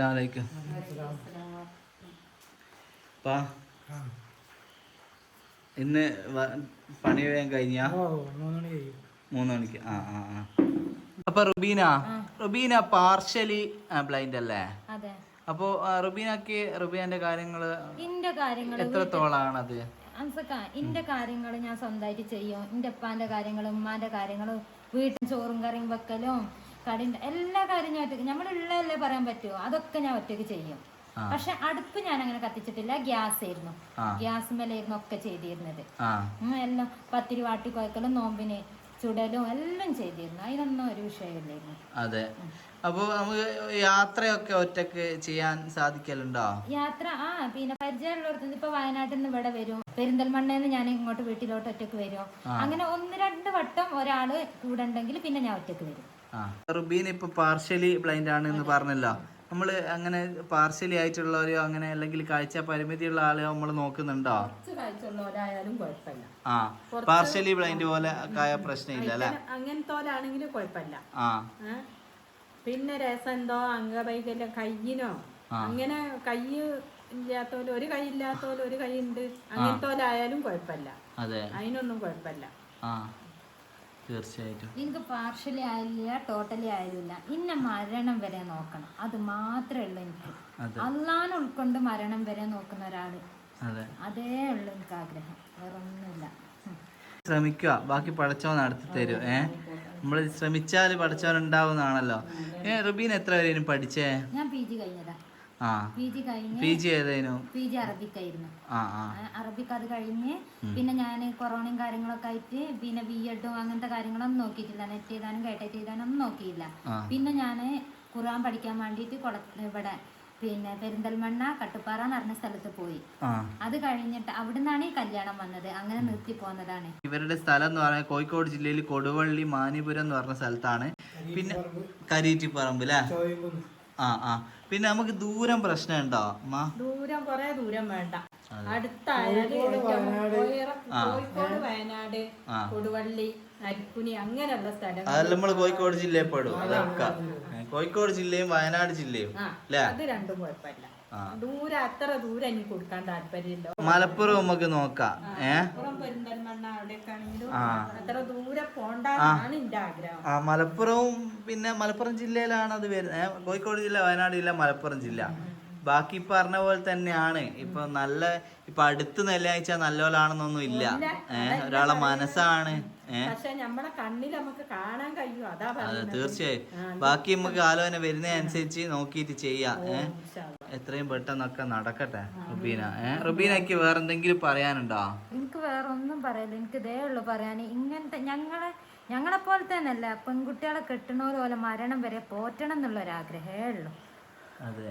അസ്സലാമലൈക്കും. പാ ഇന്ന് പണി വേഗം കഴിഞ്ഞാ? മൂന്ന് മണിക്ക് ആ ആ ആ. അപ്പൊ റുബീന? റുബീന പാർഷ്യലി ബ്ലൈൻഡ് അല്ലേ? അതെ. അപ്പോ റുബീനക്ക് റുബീനന്റെ കാര്യങ്ങൾ എത്രത്തോളാണത് എന്റെ ഇന്റെ കാര്യങ്ങൾ ഞാൻ സ്വന്തമായിട്ട് ചെയ്യും. എന്റെ ഉപ്പാന്റെ കാര്യങ്ങളും ഉമ്മാന്റെ കാര്യങ്ങളും വീട്ടിൽ ചോറും കറിയും വെക്കലും. കടിന്റെ എല്ലാ കാര്യം ഞാൻ ഒറ്റയ്ക്ക് നമ്മളുള്ളതല്ലേ പറയാൻ പറ്റുമോ അതൊക്കെ ഞാൻ ഒറ്റയ്ക്ക് ചെയ്യും. പക്ഷെ അടുപ്പ് ഞാൻ അങ്ങനെ കത്തിച്ചിട്ടില്ല. ഗ്യാസ് ആയിരുന്നു ഗ്യാസ് മേലായിരുന്നു ഒക്കെ ചെയ്തിരുന്നത്. എല്ലാം പത്തിരി വാട്ടി കുഴക്കലും നോമ്പിന് ചുടലും എല്ലാം ചെയ്തിരുന്നു. അതിനൊന്നും ഒരു വിഷയമില്ലായിരുന്നു. അതെ. അപ്പൊ നമുക്ക് യാത്രയൊക്കെ ഒറ്റയ്ക്ക് ചെയ്യാൻ സാധിക്കലുണ്ടോ? യാത്ര ആ പിന്നെ പരിചയമുള്ളവർക്ക് ഇപ്പൊ വയനാട്ടിൽ നിന്ന് ഇവിടെ വരും. പെരിന്തൽമണ്ണയിൽ നിന്ന് ഞാൻ ഇങ്ങോട്ട് വീട്ടിലോട്ട് ഒറ്റയ്ക്ക് വരും. അങ്ങനെ ഒന്ന് രണ്ട് വട്ടം ഒരാൾ കൂടെ ഉണ്ടെങ്കിൽ പിന്നെ ഞാൻ ഒറ്റയ്ക്ക് വരും. റുബീൻ ഇപ്പൊ പാർഷ്യലി ബ്ലൈൻഡ് ആണ് എന്ന് പറഞ്ഞല്ലോ. നമ്മൾ അങ്ങനെ പാർഷ്യലി ആയിട്ടുള്ളവരെയോ അങ്ങനെ അല്ലെങ്കിൽ കാഴ്ച പരിമിതിയുള്ള ആളെയോ നമ്മൾ നോക്കുന്നുണ്ടോ? കുഴപ്പമില്ല. ആ പാർഷ്യലി ബ്ലൈൻഡ് പോലെ ആയ പ്രശ്നമില്ല അല്ലേ? അങ്ങനത്തെ കുഴപ്പമില്ല. ആ. പിന്നെ രസം എന്തോ അംഗവൈകല്യം കയ്യിനോ? അങ്ങനെ കൈ ഇല്ലാത്തോലും ഒരു കൈ ഇല്ലാത്തോലും ഒരു കൈ ഉണ്ട്. അങ്ങനത്തോലായാലും കുഴപ്പമില്ല. അതെ. അതിനൊന്നും കുഴപ്പമില്ല. ആ. തീർച്ചയായിട്ടും. നിങ്ങൾക്ക് പാർഷ്യലി ആയില്ല ടോട്ടലി ആയില്ല. ഇന്ന മരണം വരെ നോക്കണം. അത് മാത്രമേ ഉള്ളൂ എനിക്ക്. അതെ. ഉൾക്കൊണ്ട് മരണം വരെ നോക്കുന്ന ഒരാൾ. അതെ. അതേ ഉള്ളൂ എനിക്ക് ആഗ്രഹം. വേറൊന്നുമില്ല. ശ്രമിക്കുക ബാക്കി പഠിച്ചോ നടത്തി തരും. ഏ? നമ്മൾ ശ്രമിച്ചാൽ പഠിച്ചവരുണ്ടാവുന്നതാണല്ലോ ഏ റുബീൻ എത്ര വരെയും പഠിച്ചേ? ഞാൻ പി ജി കഴിഞ്ഞതാ. പി ജി കഴിഞ്ഞ് പി ജി ഏതായിരുന്നു? പി ജി അറബിക്കായിരുന്നു. ആ ആ. ആ, അത് കഴിഞ്ഞ് പിന്നെ ഞാൻ കൊറോണയും കാര്യങ്ങളൊക്കെ ആയിട്ട് പിന്നെ ബി എഡും അങ്ങനത്തെ കാര്യങ്ങളൊന്നും നോക്കിയിട്ടില്ല. നെറ്റ് ചെയ്താനും കേട്ടറ്റ് ചെയ്താനും ഒന്നും നോക്കിയില്ല പിന്നെ ഞാൻ ഖുർആൻ പഠിക്കാൻ വേണ്ടിയിട്ട് കൊള ഇവിടെ പിന്നെ പെരിന്തൽമണ്ണ കട്ടുപ്പാറ എന്ന് പറഞ്ഞ സ്ഥലത്ത് പോയി. ആ. അത് കഴിഞ്ഞിട്ട് അവിടുന്നാണ് ഈ കല്യാണം വന്നത്. അങ്ങനെ നിർത്തി പോന്നതാണ്. ഇവരുടെ സ്ഥലം എന്ന് പറഞ്ഞാൽ കോഴിക്കോട് ജില്ലയിൽ കൊടുവള്ളി മാനിപുരം എന്ന് പറഞ്ഞ സ്ഥലത്താണ്. പിന്നെ കരീറ്റിപ്പറമ്പ് അല്ലേ ആ ആ. പിന്നെ നമുക്ക് ദൂരം പ്രശ്നമുണ്ടോ? അമ്മ ദൂരം കുറെ ദൂരം വേണ്ട. അടുത്തായാലും നമ്മൾ വയനാട്. കൊടുവള്ളി അരിക്കുനി അങ്ങനെയുള്ള സ്ഥലങ്ങൾ. അതെല്ലാം നമ്മൾ കോഴിക്കോട് ജില്ലയിൽ പെടും. അതൊക്കെ. കോഴിക്കോട് ജില്ലയും വയനാട് ജില്ലയും. അല്ലേ അത് രണ്ടും കുഴപ്പമില്ല. ദൂരം അത്ര ദൂരം എനിക്ക് കൊടുക്കാൻ താല്പര്യമില്ല. മലപ്പുറം നമുക്ക് നോക്കാം. പെരിന്തൽമണ്ണ. അത്ര ദൂരെ പോണ്ടാന്നാണ് എന്റെ ആഗ്രഹം. ആ മലപ്പുറവും പിന്നെ മലപ്പുറം ജില്ലയിലാണ് അത് വരുന്നത്. കോഴിക്കോട് ജില്ല വയനാട് ജില്ല മലപ്പുറം ജില്ല. ബാക്കി പറഞ്ഞ പോലെ തന്നെയാണ്. ഇപ്പൊ നല്ല ഇപ്പൊ അടുത്ത് നെല്ലാഴ്ച നല്ലോലാണെന്നൊന്നും ഇല്ല. ഏഹ് ഒരാളെ മനസ്സാണ്. ഏഹ് തീർച്ചയായും. ബാക്കി നമുക്ക് ആലോചന വരുന്നതനുസരിച്ച് നോക്കിയിട്ട് ചെയ്യാം. ഏഹ്. എത്രയും പെട്ടെന്നൊക്കെ നടക്കട്ടെ റുബീന. ഏഹ് റുബീനക്ക് വേറെന്തെങ്കിലും പറയാനുണ്ടോ? എനിക്ക് വേറെ ഒന്നും പറയില്ല. എനിക്ക് ഇതേ ഉള്ളു പറയാൻ ഇങ്ങനത്തെ ഞങ്ങളെ ഞങ്ങളെ പോലെ തന്നെയല്ല. പെൺകുട്ടികളെ കെട്ടണ പോലെ മരണം വരെ പോറ്റണം എന്നുള്ള ഒരു ആഗ്രഹമേ ഉള്ളൂ. അതെ.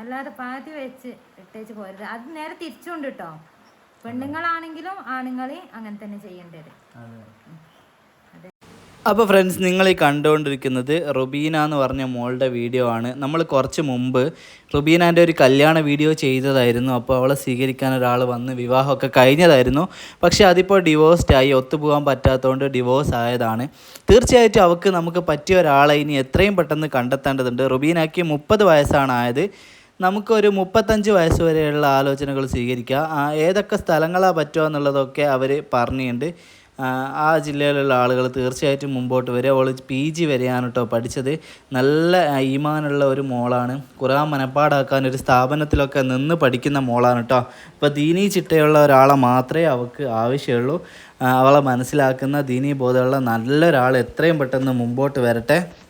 അല്ലാതെ പാതി വെച്ച് ഇട്ടേച്ച് പോരുത്. അത് നേരെ തിരിച്ചുകൊണ്ട് കേട്ടോ പെണ്ണുങ്ങളാണെങ്കിലും ആണുങ്ങളെ അങ്ങനെ തന്നെ ചെയ്യേണ്ടത്. അപ്പോൾ ഫ്രണ്ട്സ് നിങ്ങൾ ഈ കണ്ടുകൊണ്ടിരിക്കുന്നത് റുബീന എന്ന് പറഞ്ഞ മോളുടെ വീഡിയോ ആണ്. നമ്മൾ കുറച്ച് മുമ്പ് റുബീനാന്റെ ഒരു കല്യാണ വീഡിയോ ചെയ്തതായിരുന്നു. അപ്പോൾ അവളെ സ്വീകരിക്കാൻ ഒരാൾ വന്ന് വിവാഹമൊക്കെ കഴിഞ്ഞതായിരുന്നു. പക്ഷേ അതിപ്പോൾ ഡിവോഴ്സ്ഡായി ഒത്തുപോകാൻ പറ്റാത്തതുകൊണ്ട് ഡിവോഴ്സ് ആയതാണ്. തീർച്ചയായിട്ടും അവൾക്ക് നമുക്ക് പറ്റിയ ഒരാളെ ഇനി എത്രയും പെട്ടെന്ന് കണ്ടെത്തേണ്ടതുണ്ട്. റുബീനാക്കി മുപ്പത് വയസ്സാണ് ആയത്. നമുക്കൊരു മുപ്പത്തഞ്ച് വയസ്സ് വരെയുള്ള ആലോചനകൾ സ്വീകരിക്കുക ഏതൊക്കെ സ്ഥലങ്ങളാണ് പറ്റുക എന്നുള്ളതൊക്കെ അവർ പറഞ്ഞിട്ടുണ്ട്. ആ, ജില്ലയിലുള്ള ആളുകൾ തീർച്ചയായിട്ടും മുമ്പോട്ട് വരിക അവൾ പി ജി വരെയാണ് കേട്ടോ പഠിച്ചത്. നല്ല ഈമാനുള്ള ഒരു മോളാണ്. ഖുറാൻ മനപ്പാടാക്കാൻ ഒരു സ്ഥാപനത്തിലൊക്കെ നിന്ന് പഠിക്കുന്ന മോളാണ് കേട്ടോ ഇപ്പോൾ ദീനീ ചിട്ടയുള്ള ഒരാളെ മാത്രമേ അവൾക്ക് ആവശ്യമുള്ളൂ. അവളെ മനസ്സിലാക്കുന്ന ദീനീ ബോധമുള്ള നല്ലൊരാൾ എത്രയും പെട്ടെന്ന് മുമ്പോട്ട് വരട്ടെ.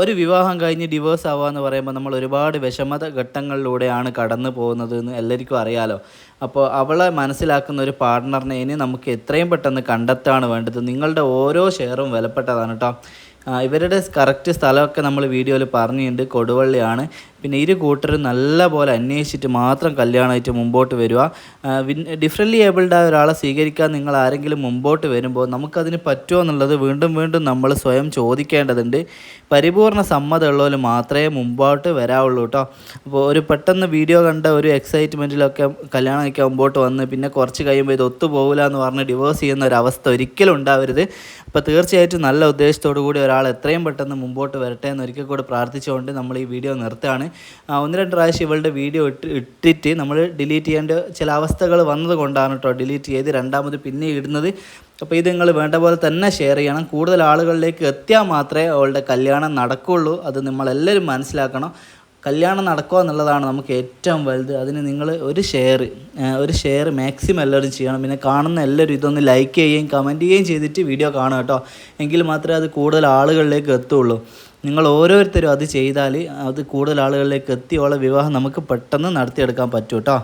ഒരു വിവാഹം കഴിഞ്ഞ് ഡിവോഴ്സ് ആവുക എന്ന് പറയുമ്പോൾ നമ്മൾ ഒരുപാട് വിഷമത ഘട്ടങ്ങളിലൂടെയാണ് കടന്നു പോകുന്നത് എന്ന് എല്ലാവർക്കും അറിയാലോ. അപ്പോൾ അവളെ മനസ്സിലാക്കുന്ന ഒരു പാർട്ട്ണറിനെ ഇനി നമുക്ക് എത്രയും പെട്ടെന്ന് കണ്ടെത്താണ് വേണ്ടത്. നിങ്ങളുടെ ഓരോ ഷെയറും വിലപ്പെട്ടതാണ് കേട്ടോ ഇവരുടെ കറക്റ്റ് സ്ഥലമൊക്കെ നമ്മൾ വീഡിയോയിൽ പറഞ്ഞിട്ടുണ്ട്. കൊടുവള്ളിയാണ്. പിന്നെ ഇരു കൂട്ടരും നല്ല പോലെ അന്വേഷിച്ചിട്ട് മാത്രം കല്യാണമായിട്ട് മുമ്പോട്ട് വരിക. ഡിഫറെന്റ്ലി ഏബിൾഡ് ആയ ഒരാളെ സ്വീകരിക്കാൻ നിങ്ങൾ ആരെങ്കിലും മുമ്പോട്ട് വരുമ്പോൾ നമുക്കതിന് പറ്റുമോ എന്നുള്ളത് വീണ്ടും വീണ്ടും നമ്മൾ സ്വയം ചോദിക്കേണ്ടതുണ്ട്. പരിപൂർണ സമ്മതമുള്ളവർ മാത്രമേ മുമ്പോട്ട് വരാവുള്ളൂ കേട്ടോ. അപ്പോൾ ഒരു പെട്ടെന്ന് വീഡിയോ കണ്ട ഒരു എക്സൈറ്റ്മെന്റിലൊക്കെ കല്യാണം കഴിക്കാൻ മുമ്പോട്ട് വന്ന് പിന്നെ കുറച്ച് കഴിയുമ്പോൾ ഇത് ഒത്തുപോകില്ല എന്ന് പറഞ്ഞ് ഡിവോഴ്സ് ചെയ്യുന്ന ഒരു അവസ്ഥ ഒരിക്കലും ഉണ്ടാവരുത്. അപ്പോൾ തീർച്ചയായിട്ടും നല്ല ഉദ്ദേശത്തോടു കൂടി ഒരാൾ എത്രയും പെട്ടെന്ന് മുമ്പോട്ട് വരട്ടെ എന്ന് ഒരിക്കൽ കൂടി പ്രാർത്ഥിച്ചുകൊണ്ട് നമ്മൾ ഈ വീഡിയോ നിർത്തുകയാണ്. ഒന്ന് രണ്ട് പ്രാവശ്യം ഇവളുടെ വീഡിയോ ഇട്ട് ഇട്ടിട്ട് നമ്മൾ ഡിലീറ്റ് ചെയ്യേണ്ട ചില അവസ്ഥകൾ വന്നത് കൊണ്ടാണ് കേട്ടോ ഡിലീറ്റ് ചെയ്ത് രണ്ടാമത് പിന്നെ ഇടുന്നത്. അപ്പോൾ ഇത് നിങ്ങൾ വേണ്ട പോലെ തന്നെ ഷെയർ ചെയ്യണം. കൂടുതൽ ആളുകളിലേക്ക് എത്തിയാൽ മാത്രമേ അവളുടെ കല്യാണം നടക്കുകയുള്ളൂ അത് നമ്മളെല്ലാവരും മനസ്സിലാക്കണം. കല്യാണം നടക്കുക എന്നുള്ളതാണ് നമുക്ക് ഏറ്റവും വലുത്. അതിന് നിങ്ങൾ ഒരു ഷെയർ ഒരു ഷെയർ മാക്സിമം എല്ലാവരും ചെയ്യണം. പിന്നെ കാണുന്ന എല്ലാവരും ഇതൊന്ന് ലൈക്ക് ചെയ്യുകയും കമന്റ് ചെയ്യുകയും ചെയ്തിട്ട് വീഡിയോ കാണുക കേട്ടോ. എങ്കിൽ മാത്രമേ അത് കൂടുതൽ ആളുകളിലേക്ക് എത്തുള്ളൂ നിങ്ങൾ ഓരോരുത്തരും അത് ചെയ്താൽ അത് കൂടുതൽ ആളുകളിലേക്ക് എത്തിയുള്ള വിവാഹം നമുക്ക് പെട്ടെന്ന് നടത്തിയെടുക്കാൻ പറ്റും കേട്ടോ.